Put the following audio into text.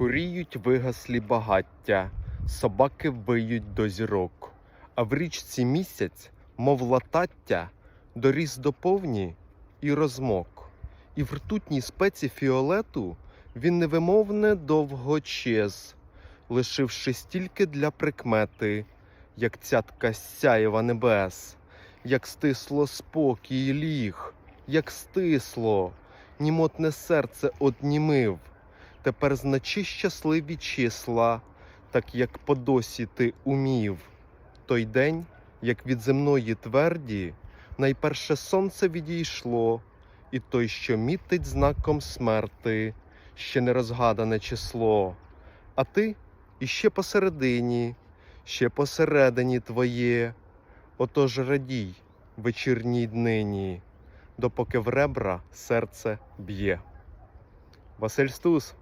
Куріють вигаслі багаття, собаки виють до зірок, а в річці місяць, мов латаття, доріс до повні і розмок. І в ртутній спеці фіолету він невимовне довгочез, лишивши стільки для прикмети, як цятка сяєва небес, як стисло спокій ліг, як стисло, німотне серце однімив. Тепер значи щасливі числа, так як по досі ти умів. Той день, як від земної тверді, найперше сонце відійшло, і той, що мітить знаком смерти, ще не розгадане число. А ти іще посередині, ще посередині твоє. Отож радій вечірній днині, допоки в ребра серце б'є. Василь Стус.